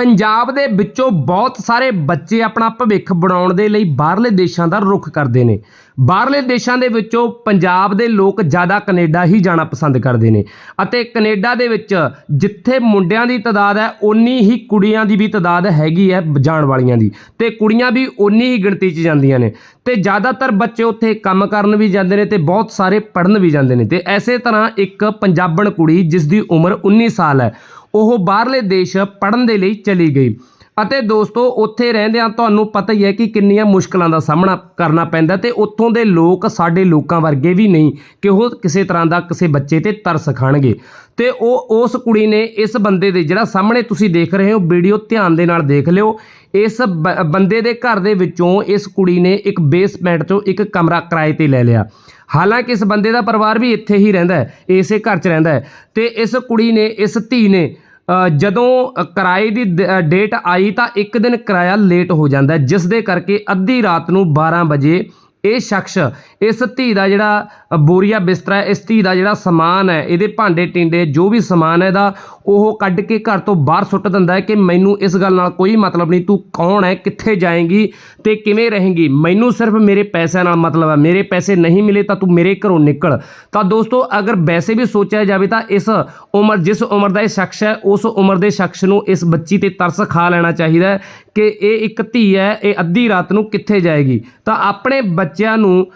ਪੰਜਾਬ ਦੇ ਵਿੱਚੋਂ ਬਹੁਤ ਸਾਰੇ ਬੱਚੇ ਆਪਣਾ ਭਵਿੱਖ ਬਣਾਉਣ ਦੇ ਲਈ ਬਾਹਰਲੇ ਦੇਸ਼ਾਂ ਦਾ ਰੁਖ ਕਰਦੇ ਨੇ। ਬਾਹਰਲੇ ਦੇਸ਼ਾਂ ਦੇ ਵਿੱਚੋਂ ਪੰਜਾਬ ਦੇ ਲੋਕ ਜ਼ਿਆਦਾ ਕੈਨੇਡਾ ਹੀ ਜਾਣਾ ਪਸੰਦ ਕਰਦੇ ਨੇ ਅਤੇ ਕੈਨੇਡਾ ਦੇ ਵਿੱਚ ਜਿੱਥੇ ਮੁੰਡਿਆਂ ਦੀ ਤਾਦਾਦ ਹੈ, ਓਨੀ ਹੀ ਕੁੜੀਆਂ ਦੀ ਵੀ ਤਾਦਾਦ ਹੈਗੀ ਹੈ ਜਾਣ ਵਾਲੀਆਂ ਦੀ ਤੇ ਕੁੜੀਆਂ ਵੀ ਓਨੀ ਹੀ ਗਿਣਤੀ 'ਚ ਜਾਂਦੀਆਂ ਨੇ ਤੇ ਜ਼ਿਆਦਾਤਰ ਬੱਚੇ ਉੱਥੇ ਕੰਮ ਕਰਨ ਵੀ ਜਾਂਦੇ ਨੇ ਤੇ ਬਹੁਤ ਸਾਰੇ ਪੜ੍ਹਨ ਵੀ ਜਾਂਦੇ ਨੇ ਤੇ ਐਸੇ ਤਰ੍ਹਾਂ ਇੱਕ ਪੰਜਾਬਣ ਕੁੜੀ ਜਿਸ ਦੀ ਉਮਰ 19 ਸਾਲ ਹੈ ਉਹ ਬਾਹਰਲੇ ਦੇਸ਼ ਪੜ੍ਹਨ ਦੇ ਲਈ ਚਲੀ ਗਈ। ਅਤੇ ਦੋਸਤੋ, ਉੱਥੇ ਰਹਿੰਦਿਆਂ ਤੁਹਾਨੂੰ ਪਤਾ ਹੀ ਹੈ ਕਿ ਕਿੰਨੀਆਂ ਮੁਸ਼ਕਲਾਂ ਦਾ ਸਾਹਮਣਾ ਕਰਨਾ ਪੈਂਦਾ ਤੇ ਉੱਥੋਂ ਦੇ ਲੋਕ ਸਾਡੇ ਲੋਕਾਂ ਵਰਗੇ ਵੀ ਨਹੀਂ ਕਿ ਉਹ ਕਿਸੇ ਤਰ੍ਹਾਂ ਦਾ ਕਿਸੇ ਬੱਚੇ ਤੇ ਤਰਸ ਖਾਣਗੇ। ਤੇ ਉਹ, ਉਸ ਕੁੜੀ ਨੇ ਇਸ ਬੰਦੇ ਦੇ ਜਿਹੜਾ ਸਾਹਮਣੇ ਤੁਸੀਂ ਦੇਖ ਰਹੇ ਹੋ, ਵੀਡੀਓ ਧਿਆਨ ਦੇ ਨਾਲ ਦੇਖ ਲਿਓ। ਇਸ ਬ- ਬੰਦੇ ਦੇ ਘਰ ਦੇ ਵਿੱਚੋਂ ਇਸ ਕੁੜੀ ਨੇ ਇੱਕ ਬੇਸਮੈਂਟ 'ਚੋਂ ਇੱਕ ਕਮਰਾ ਕਿਰਾਏ ਤੇ ਲੈ ਲਿਆ। ਹਾਲਾਂਕਿ ਇਸ ਬੰਦੇ ਦਾ ਪਰਿਵਾਰ ਵੀ ਇੱਥੇ ਹੀ ਰਹਿੰਦਾ ਹੈ, ਇਸੇ ਘਰ 'ਚ ਰਹਿੰਦਾ ਹੈ। ਤੇ ਇਸ ਕੁੜੀ ਨੇ, ਇਸ ਧੀ ਨੇ ਜਦੋਂ ਕਿਰਾਏ ਦੀ ਦ- ਡੇਟ ਆਈ ਤਾਂ ਇੱਕ ਦਿਨ ਕਿਰਾਇਆ ਲੇਟ ਹੋ ਜਾਂਦਾ ਜਿਸ ਦੇ ਕਰਕੇ ਅੱਧੀ ਰਾਤ ਨੂੰ 12 ਵਜੇ ਇਹ ਸ਼ਖਸ, ਇਸ ਧੀ ਦਾ ਜਿਹੜਾ ਬੋਰੀਆ ਬਿਸਤਰਾ ਇਸ ਧੀ ਦਾ ਜਿਹੜਾ ਸਮਾਨ ਹੈ, ਇਹਦੇ ਭਾਂਡੇ ਟਿੰਡੇ ਜੋ ਵੀ ਸਮਾਨ ਹੈ ਇਹਦਾ, ਉਹ ਕੱਢ ਕੇ ਘਰ ਤੋਂ ਬਾਹਰ ਸੁੱਟ ਦਿੰਦਾ ਹੈ ਕਿ ਮੈਨੂੰ ਇਸ ਗੱਲ ਨਾਲ ਕੋਈ ਮਤਲਬ ਨਹੀਂ, ਤੂੰ ਕੌਣ ਹੈ, ਕਿੱਥੇ ਜਾਏਂਗੀ ਤੇ ਕਿਵੇਂ ਰਹੇਂਗੀ? ਮੈਨੂੰ ਸਿਰਫ ਮੇਰੇ ਪੈਸਿਆਂ ਨਾਲ ਮਤਲਬ ਹੈ, ਮੇਰੇ ਪੈਸੇ ਨਹੀਂ ਮਿਲੇ ਤਾਂ ਤੂੰ ਮੇਰੇ ਘਰੋਂ ਨਿਕਲ। ਤਾਂ ਦੋਸਤੋ, ਅਗਰ ਵੈਸੇ ਵੀ ਸੋਚਿਆ ਜਾਵੇ ਤਾਂ ਇਸ ਉਮਰ, ਜਿਸ ਉਮਰ ਦਾ ਇਹ ਸ਼ਖਸ ਹੈ, ਉਸ ਉਮਰ ਦੇ ਸ਼ਖਸ ਨੂੰ ਇਸ ਬੱਚੀ ਤੇ ਤਰਸ ਖਾ ਲੈਣਾ ਚਾਹੀਦਾ ਕਿ ਇਹ ਇੱਕ ਧੀ ਹੈ, ਇਹ ਅੱਧੀ ਰਾਤ ਨੂੰ ਕਿੱਥੇ ਜਾਏਗੀ? ਤਾਂ ਆਪਣੇ ਬੱਚਿਆਂ ਨੂੰ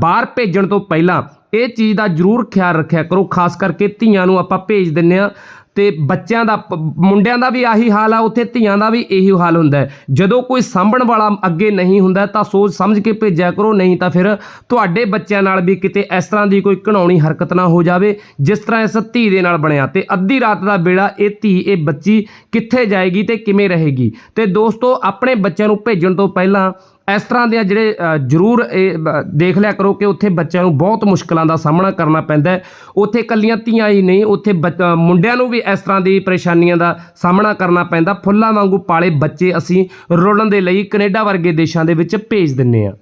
ਬਾਹਰ ਭੇਜਣ ਤੋਂ ਪਹਿਲਾਂ ਇਹ ਚੀਜ਼ ਦਾ ਜ਼ਰੂਰ ਖਿਆਲ ਰੱਖਿਆ ਕਰੋ, ਖਾਸ ਕਰਕੇ ਧੀਆਂ ਨੂੰ ਆਪਾਂ ਭੇਜ ਦਿੰਨੇ ਆ ਤੇ ਬੱਚਿਆਂ ਦਾ, ਪ- ਮੁੰਡਿਆਂ ਦਾ ਵੀ ਆਹੀ ਹਾਲ ਆ, ਉੱਥੇ ਧੀਆਂ ਦਾ ਵੀ ਇਹੀ ਹਾਲ ਹੁੰਦਾ ਜਦੋਂ ਕੋਈ ਸਾਂਭਣ ਵਾਲਾ ਅੱਗੇ ਨਹੀਂ ਹੁੰਦਾ ਤਾਂ ਸੋਚ ਸਮਝ ਕੇ ਭੇਜਿਆ ਕਰੋ, ਨਹੀਂ ਤਾਂ ਫਿਰ ਤੁਹਾਡੇ ਬੱਚਿਆਂ ਨਾਲ ਵੀ ਕਿਤੇ ਇਸ ਤਰ੍ਹਾਂ ਦੀ ਕੋਈ ਘਿਨਾਉਣੀ ਹਰਕਤ ਨਾ ਹੋ ਜਾਵੇ, ਜਿਸ ਤਰ੍ਹਾਂ ਇਸ ਧੀ ਦੇ ਨਾਲ ਬਣਿਆ। ਤੇ ਅੱਧੀ ਰਾਤ ਦਾ ਵੇਲਾ, ਇਹ ਧੀ, ਇਹ ਬੱਚੀ ਕਿੱਥੇ ਜਾਏਗੀ ਤੇ ਕਿਵੇਂ ਰਹੇਗੀ? ਤੇ ਦੋਸਤੋ, ਆਪਣੇ ਬੱਚਿਆਂ ਨੂੰ ਭੇਜਣ ਤੋਂ ਪਹਿਲਾਂ ਇਸ ਤਰ੍ਹਾਂ ਦੇ ਜਿਹੜੇ ਜ਼ਰੂਰ ਇਹ ਦੇਖ ਲਿਆ ਕਰੋ ਕਿ ਉੱਥੇ ਬੱਚਿਆਂ ਨੂੰ ਬਹੁਤ ਮੁਸ਼ਕਲਾਂ ਦਾ ਸਾਹਮਣਾ ਕਰਨਾ ਪੈਂਦਾ ਉੱਥੇ ਇਕੱਲੀਆਂ ਧੀਆਂ ਹੀ ਨਹੀਂ, ਉੱਥੇ ਬੱਚ- ਮੁੰਡਿਆਂ ਨੂੰ ਵੀ ਇਸ ਤਰ੍ਹਾਂ ਦੀ ਪਰੇਸ਼ਾਨੀਆਂ ਦਾ ਸਾਹਮਣਾ ਕਰਨਾ ਪੈਂਦਾ। ਫੁੱਲਾਂ ਵਾਂਗੂ ਪਾਲੇ ਬੱਚੇ ਅਸੀਂ ਰੋਲਣ ਦੇ ਲਈ ਕੈਨੇਡਾ ਵਰਗੇ ਦੇਸ਼ਾਂ ਦੇ ਵਿੱਚ ਭੇਜ ਦਿੰਨੇ ਆ